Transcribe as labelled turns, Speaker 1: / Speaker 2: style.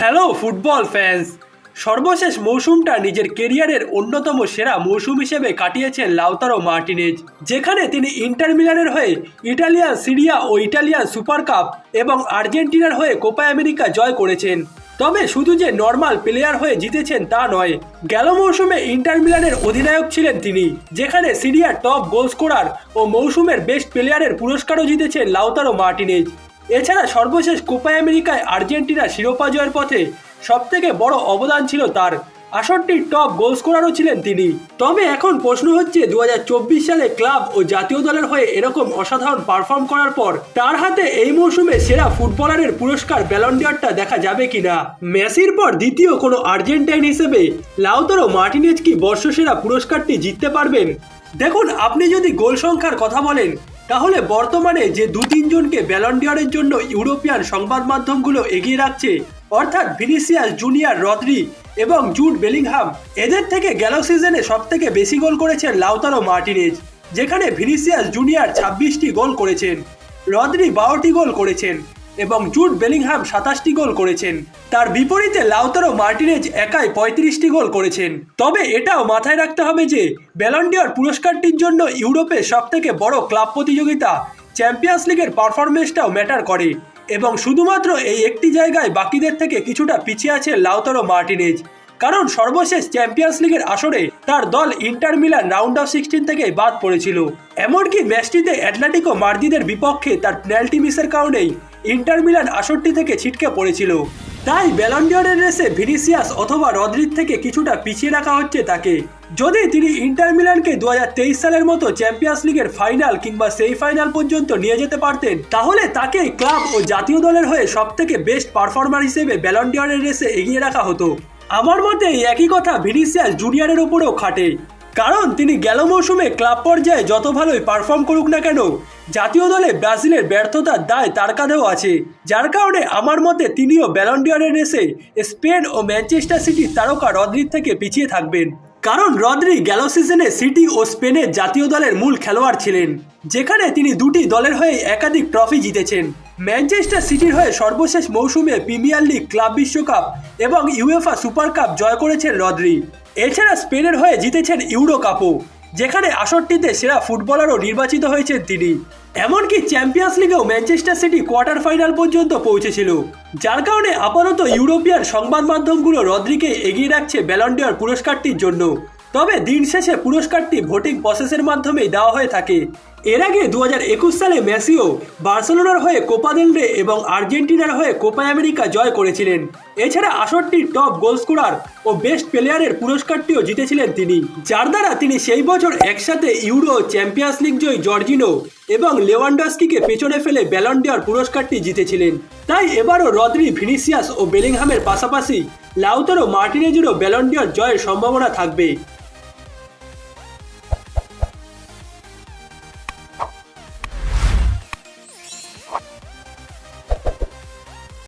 Speaker 1: Hello football fans সর্বশেষ মৌসুমটা নিজের কেরিয়ারের অন্যতম সেরা মৌসুম হিসেবে কাটিয়েছেন লাউতারো মার্টিনেজ, যেখানে তিনি ইন্টার মিলানের হয়ে ইটালিয়ান সিরিয়া ও ইটালিয়ান সুপার কাপ এবং আর্জেন্টিনার হয়ে কোপা আমেরিকা জয় করেছেন। তবে শুধু যে নর্মাল প্লেয়ার হয়ে জিতেছেন তা নয়, গেল মৌসুমে ইন্টার মিলানের অধিনায়ক ছিলেন তিনি, যেখানে সিরিয়ার টপ গোল স্কোরার ও মৌসুমের বেস্ট প্লেয়ারের পুরস্কারও জিতেছেন লাউতারো মার্টিনেজ। এছাড়া সর্বশেষ কোপা আমেরিকায় আর্জেন্টিনা শিরোপা জয়ের পথে সবথেকে বড় অবদান ছিল তার। আসরটির টপ গোল স্কোরারও ছিলেন তিনি। তবে এখন প্রশ্ন হচ্ছে দু হাজার চব্বিশ সালে ক্লাব ও জাতীয় দলের হয়ে এরকম অসাধারণ পারফর্ম করার পর তার হাতে এই মৌসুমে সেরা ফুটবলারের পুরস্কার ব্যালন্ডিয়ারটা দেখা যাবে কিনা? মেসির পর দ্বিতীয় কোনো আর্জেন্টাইন হিসেবে লাউতারো মার্টিনেজ কি বর্ষসেরা পুরস্কারটি জিততে পারবেন? দেখুন, আপনি যদি গোল সংখ্যার কথা বলেন তাহলে বর্তমানে যে দু তিনজনকে ব্যালন্ডিয়ারের জন্য ইউরোপিয়ান সংবাদ মাধ্যমগুলো এগিয়ে রাখছে, অর্থাৎ ভিনিসিয়াস জুনিয়র রদ্রি এবং জুট বেলিংহাম এদের থেকে গেল সিজনে সব থেকে বেশি গোল করেছেন লাউতারো মার্টিনেজ যেখানে ভিনিসিয়াস জুনিয়র ছাব্বিশটি গোল করেছেন। রদ্রি বারোটি গোল করেছেন। এবং জুট বেলিংহাম সাতাশটি গোল করেছেন। তার বিপরীতে লাউতারো মার্টিনেজ একাই পঁয়ত্রিশটি গোল করেছেন। তবে এটাও মাথায় রাখতে হবে যে ব্যালন্ডিয়র পুরস্কারটির জন্য ইউরোপের সবথেকে বড় ক্লাব প্রতিযোগিতা চ্যাম্পিয়ন্স লিগের পারফরমেন্সটাও ম্যাটার করে এবং শুধুমাত্র এই একটি জায়গায় বাকিদের থেকে কিছুটা পিছিয়ে আছে লাউতারো মার্টিনেজ। কারণ সর্বশেষ চ্যাম্পিয়ন্স লিগের আসরে তার দল Inter Milan round of sixteen থেকে বাদ পড়েছিল। এমনকি ম্যাচটিতে অ্যাটলেটিকো মার্দিদের বিপক্ষে তার পেনাল্টি মিসের কারণেই ইন্টার মিলান আসরটি থেকে ছিটকে পড়েছিল। তাই ব্যালন্ডিয়রের রেসে ভিনিসিয়াস অথবা রদ্রির থেকে কিছুটা পিছিয়ে রাখা হচ্ছে তাকে। যদি তিনি ইন্টার মিলানকে দু হাজার তেইশ সালের মতো চ্যাম্পিয়ন্স লিগের ফাইনাল কিংবা সেই ফাইনাল পর্যন্ত নিয়ে যেতে পারতেন, তাহলে তাকে ক্লাব ও জাতীয় দলের হয়ে সব থেকে বেস্ট পারফর্মার হিসেবে ব্যালন্ডিয়রের রেসে এগিয়ে রাখা হতো। আমার মতে একই কথা ভিনিসিয়াস জুনিয়রের ওপরেও খাটে। কারণ তিনি গেল মৌসুমে ক্লাব পর্যায়ে যত ভালোই পারফর্ম করুক না কেন, জাতীয় দলে ব্রাজিলের ব্যর্থতার দায় তার কাঁধেও আছে। যার কারণে আমার মতে তিনিও ব্যালন্ডিয়রের রেসে স্পেন ও ম্যানচেস্টার সিটির তারকা রদ্রির থেকে পিছিয়ে থাকবেন। কারণ রদ্রি গেল সিজনে সিটি ও স্পেনের জাতীয় দলের মূল খেলোয়াড় ছিলেন, যেখানে তিনি দুটি দলের হয়ে একাধিক ট্রফি জিতেছেন। ম্যানচেস্টার সিটির হয়ে সর্বশেষ মৌসুমে প্রিমিয়ার লিগ, ক্লাব বিশ্বকাপ এবং ইউএফা সুপার কাপ জয় করেছেন রদ্রি এছাড়া স্পেনের হয়ে জিতেছেন ইউরো কাপও, যেখানে আসরটিতে সেরা ফুটবলারও নির্বাচিত হয়েছেন তিনি। এমনকি চ্যাম্পিয়ন্স লিগেও ম্যানচেস্টার সিটি কোয়ার্টার ফাইনাল পর্যন্ত পৌঁছেছিল, যার কারণে আপাতত ইউরোপিয়ান সংবাদ মাধ্যমগুলো রদ্রিকে এগিয়ে রাখছে ব্যালন্ডিয়ার পুরস্কারটির জন্য। তবে দিন শেষে পুরস্কারটি ভোটিং প্রসেসের মাধ্যমেই দেওয়া হয়ে থাকে। এর আগে দু হাজার একুশ সালে মেসিও বার্সেলোনার হয়ে কোপা দেল রে এবং আর্জেন্টিনার হয়ে কোপা আমেরিকা জয় করেছিলেন। এছাড়া আসরটির টপ গোল স্কোরার ও বেস্ট প্লেয়ারের পুরস্কারটিও জিতেছিলেন তিনি। যার দ্বারা তিনি সেই বছর একসাথে ইউরো চ্যাম্পিয়ন্স লিগ জয়ী জর্জিনো এবং লেওয়ান্ডস্কিকে পেছনে ফেলে ব্যালন্ডিয়ার পুরস্কারটি জিতেছিলেন। তাই এবারও রদ্রি, ভিনিসিয়াস ও বেলিংহামের পাশাপাশি লাউতারো মার্টিনেজেরও ব্যালন্ডিয়ার জয়ের সম্ভাবনা থাকবে।